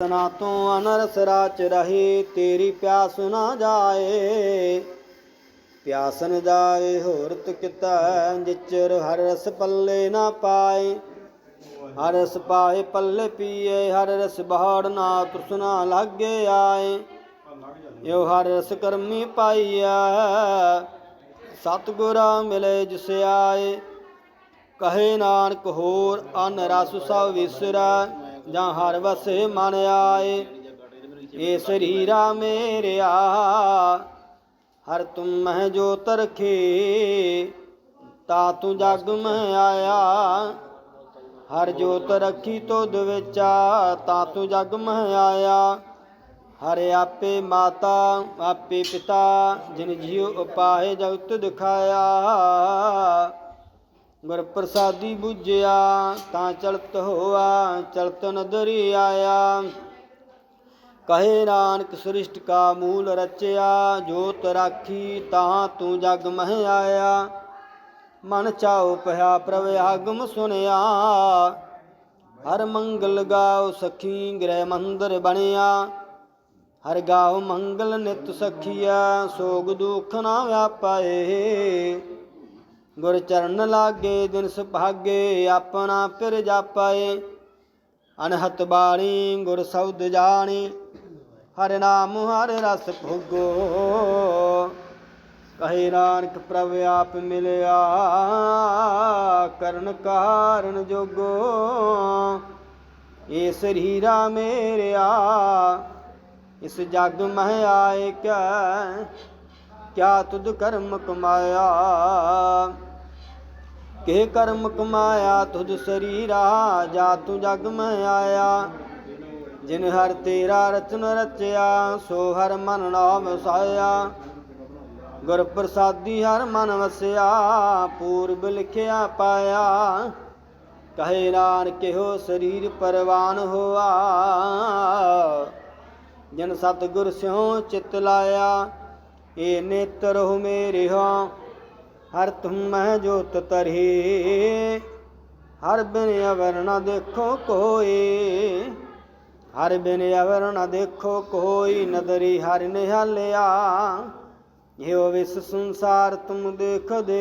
ਤਨਾ ਤੂੰ ਅਨਰਸ ਰਾਚ ਰਹੀ, ਤੇਰੀ ਪਿਆਸ ਨਾ ਜਾਏ। ਪਿਆਸ ਨ ਜਾਏ ਹੋਰਤ ਕਿਤਾ ਜਿਚਰ ਹਰ ਰਸ ਪੱਲੇ ਨਾ ਪਾਏ। ਹਰ ਰਸ ਪਾਏ, ਪੱਲੇ ਪੀਏ, ਹਰ ਰਸ ਬਹਾੜ ਨਾ ਤ੍ਰਿਸ਼ਨਾ ਲਾਗੇ ਆਏ। ਯੋ ਹਰ ਰਸ ਕਰਮੀ ਪਾਈਆ ਸਤਿਗੁਰਾਂ ਮਿਲੇ ਜਿਸ ਆਏ। ਕਹੇ ਨਾਨਕ ਹੋਰ, ਅਨ ਰਸ ਸਭ ਵਿਸਰੈ। ਜਾਂ ਹਰ ਵਸੇ ਮਨ ਆਏ। ਏ ਸਰੀਰਾ ਮੇਰਿਆ, ਹਰ ਤੁਮ ਮਹਿ ਜੋ ਤਰਖੇ, ਤਾ ਤੂੰ ਜਗ ਮੈਂ ਆਇਆ। ਹਰ ਜੋਤ ਰੱਖੀ ਤੁਧ ਵਿਚਾ ਤਾ ਤੂੰ ਜਗ ਮੈਂ ਆਇਆ। ਹਰ ਆਪੇ ਮਾਤਾ, ਆਪੇ ਪਿਤਾ, ਜਿਨ ਜੀਉ ਉਪਾਏ ਜਗਤ ਦਿਖਾਇਆ। ਗੁਰ ਪ੍ਰਸਾਦੀ ਬੁਝਿਆ, ਤਾਂ ਚਲਤ ਹੋਆ, ਚਲਤ ਨਦਰੀ ਆਇਆ। ਕਹੇ ਨਾਨਕ ਸ੍ਰਿਸ਼ਟ ਕਾ ਮੂਲ ਰਚਿਆ, ਜੋਤ ਰਾਖੀ ਤਾਂ ਤੂੰ ਜਗ ਮਹਿ ਆਇਆ ਮਨ ਚਾਉ ਭਇਆ ਪ੍ਰਭ ਆਗਮ ਸੁਨਿਆ। ਹਰ ਮੰਗਲ ਗਾਉ ਸਖੀ ਗ੍ਰਹਿ ਮੰਦਰ ਬਣਿਆ। ਹਰ ਗਾਉ ਮੰਗਲ ਨਿਤ ਸਖੀਆ ਸੋਗ ਦੁਖ ਨਾ ਵਿਆਪਾਏ। ਗੁਰ ਚਰਨ ਲਾਗੇ, ਦਿਨ ਸੁਭਾਗੇ, ਆਪਣਾ ਫਿਰ ਜਾਪਾਏ। ਅਨਹਤ ਬਾਣੀ, ਗੁਰ ਸ਼ਬਦ ਜਾਣੀ, ਹਰ ਨਾਮ, ਹਰ ਰਸ ਭੋਗੋ। ਕਹੇ ਨਾਨਕ ਪ੍ਰਭ, ਆਪ ਮਿਲਿਆ, ਕਰਨ ਕਾਰਨ ਜੋਗੋ। ਏ ਸਰੀਰਾ ਮੇਰਿਆ, ਇਸ ਜਗ ਮਹਿ ਆਏ ਕਿਆ ਕਿਆ ਤੁਧ ਕਰਮ ਕਮਾਇਆ। ਕੇ ਕਰਮ ਕਮਾਇਆ ਤੁਧ ਸਰੀਰਾ, ਜਾ ਤੂੰ ਜਗ ਮੈਂ ਆਇਆ। ਜਿਨ ਹਰ ਤੇਰਾ ਰਚਨ ਰਚਿਆ, ਸੋ ਹਰ ਮਨ ਨਾਮ ਵਸਾਇਆ। ਗੁਰ ਪ੍ਰਸਾਦੀ ਹਰ ਮਨ ਵਸਿਆ, ਪੂਰਬ ਲਿਖਿਆ ਪਾਇਆ। ਕਹੇ ਨਾਨਕ ਕਿਹੋ ਸਰੀਰ ਪਰਵਾਨ ਹੋਆ। ਜਨ ਸਤਿਗੁਰ ਸਿਉ ਚਿਤ ਲਾਇਆ ਏ ਨੇਤਰ ਹੋ ਮੇਰੇ ਹਾਂ। ਹਰ ਤੁਮ ਮਹਿ ਜੋਤ ਤਰਹੀ ਹਰ ਬਿਨ ਅਵਰ ਨ ਦੇਖੋ ਕੋਈ। ਹਰ ਬਿਨ ਅਵਰ ਨ ਦੇਖੋ ਕੋਈ ਨਦਰੀ ਹਰ ਨਿਹਾਲਿਆ। ਇਹੋ ਵਿਸ ਸੰਸਾਰ ਤੁਮ ਦੇਖਦੇ।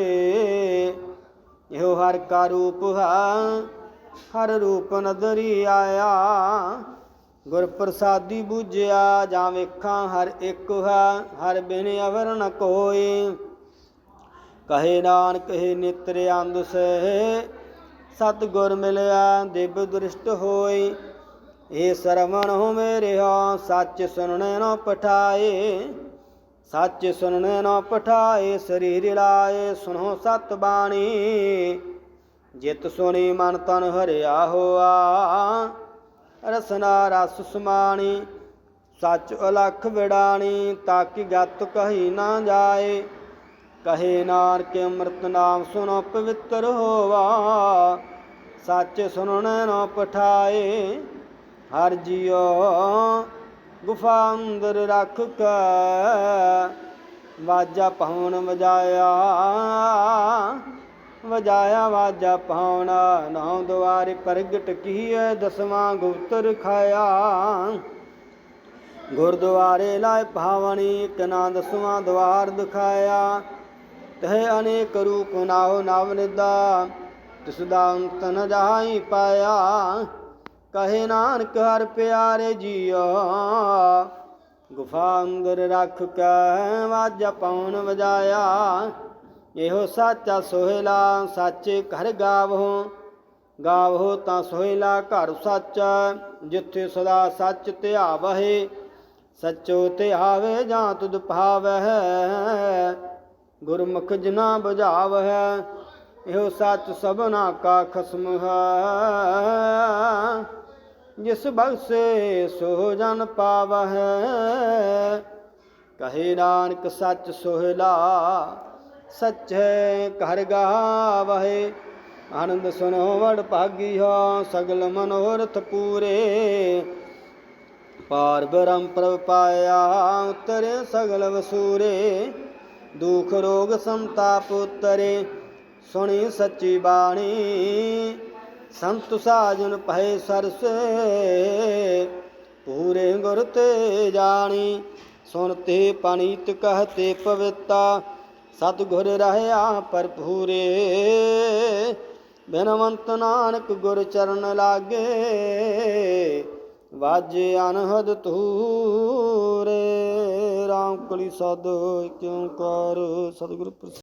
ਇਹੋ ਹਰ ਕਾ ਰੂਪ ਹੈ, ਹਰ ਰੂਪ ਨਦਰੀ ਆਇਆ। ਗੁਰ ਪ੍ਰਸਾਦੀ ਬੂਝਿਆ, ਜਾਂ ਵੇਖਾਂ ਹਰ ਇੱਕ ਹੈ, ਹਰ ਬਿਨ ਅਵਰ ਨ ਕੋਈ। ਕਹੇ ਨਾਨਕ ਹੈ ਨਿਤਰ ਅੰਧ ਸੇ ਸਤ ਗੁਰ ਮਿਲਿਆ, ਦਿਵ ਦ੍ਰਿਸ਼ਟ ਹੋਈ ਏ ਸਰਵਣ ਹੋ ਮੇਰੇ ਹਾਂ ਸੱਚ ਸੁਣਨੇ ਨਾ ਪਠਾਏ। ਸੱਚ ਸੁਣਨੇ ਨਾ ਪਠਾਏ, ਸਰੀਰ ਲਾਏ, ਸੁਣੋ ਸਤ ਬਾਣੀ। ਜਿਤ ਸੁਣੀ ਮਨ ਤਨ ਹਰਿਆ ਹੋਆ, ਰਸਨਾ ਰਸ ਸੁਮਾਣੀ। ਸੱਚ ਅਲਖ ਵਿੜਾਣੀ, ਤਾਂ ਕਿ ਗਤ ਕਹੀ ਨਾ ਜਾਏ। ਕਹੇ ਨਾਨਕ ਅੰਮ੍ਰਿਤ ਨਾਮ ਸੁਨੋ ਪਵਿੱਤਰ ਹੋਵਾ, ਸੱਚ ਸੁਣਨ ਨਾ ਪਠਾਏ, ਹਰ ਜੀਉ ਗੁਫਾ ਅੰਦਰ ਰੱਖ ਕੇ, ਵਾਜਾ ਪਾਉਣ ਵਜਾਇਆ ਵਜਾਇਆ ਵਾਜਾ ਪਾਉਣਾ ਨੌ ਦੁਆਰੇ ਪ੍ਰਗਟ ਕੀਏ ਦਸਵਾਂ ਗੁਪਤ ਖਾਇਆ। ਗੁਰਦੁਆਰੇ ਲਾਇ ਭਾਵਣੀ ਇੱਕ ਨਾ ਦਸਵਾਂ ਦਵਾਰ ਦਿਖਾਇਆ। ਤਹ ਅਨੇਕ ਰੂਪ ਨਾਉ ਨਵ ਨਿਦਾ ਤਿਸ ਦਾ ਜਾਈ ਪਾਇਆ ਕਹੇ ਨਾਨਕ ਹਰ ਪਿਆਰੇ ਜੀਓ ਗੁਫਾ ਅੰਦਰ ਰੱਖ ਕੇ ਵਾਜਾ ਪਾਉਣ ਵਜਾਇਆ ਇਹੋ ਸੱਚਾ ਸੋਹਿਲਾ ਸੱਚੇ ਘਰ ਗਾਵੋ ਗਾਵੋ ਤਾਂ ਸੋਹਿਲਾ ਘਰ ਸੱਚ ਜਿੱਥੇ ਸਦਾ ਸੱਚ ਧਿਆਵਹਿ ਸੱਚੋ ਧਿਆਵੇ ਜਾਂ ਤੁਧ ਭਾਵਹਿ ਗੁਰਮੁਖ ਜਨਾ ਬੁਝਾਵਹਿ, ਇਹੋ ਸੱਚ ਸਭਨਾ ਕਾ ਖਸਮ ਹੈ। ਜਿਸ ਬਖਸੇ ਸੋ ਜਨ ਪਾਵਹਿ। ਕਹੇ ਨਾਨਕ ਸੱਚ ਸੋਹਿਲਾ, ਸੱਚੇ ਘਰ ਗਾਵਹਿ। ਆਨੰਦ ਸੁਨੋ ਵਡ ਭਾਗੀ ਹੋ ਸਗਲ ਮਨੋਰਥ ਪੂਰੇ। ਪਾਰ ਬ੍ਰਹਮ ਪ੍ਰਭ ਪਾਇਆ, ਉਤਰੇ ਸਗਲ ਵਸੂਰੇ। ਦੁਖ ਰੋਗ ਸੰਤਾਪ ਉਤਰੇ, ਸੁਣੀ ਸੱਚੀ ਬਾਣੀ। ਸੰਤ ਸਾਜਨ ਭਏ ਸਰਸੇ, ਪੂਰੇ ਗੁਰ ਤੇ ਜਾਣੀ। ਸੁਨਤੇ ਪਨੀਤ ਕਹਤੇ ਪਵਿੱਤਾ, ਸਤਿਗੁਰ ਰਹਿਆ ਭਰਪੂਰੇ। ਬਿਨਵੰਤ ਨਾਨਕ ਗੁਰ ਚਰਨ ਲਾਗੇ, ਵਾਜੇ ਅਨਹਦ ਤੂਰੇ ਰਾਮ ਕਲੀ ਸਦ ਕਿਉ ਕਰ ਸਤਿਗੁਰ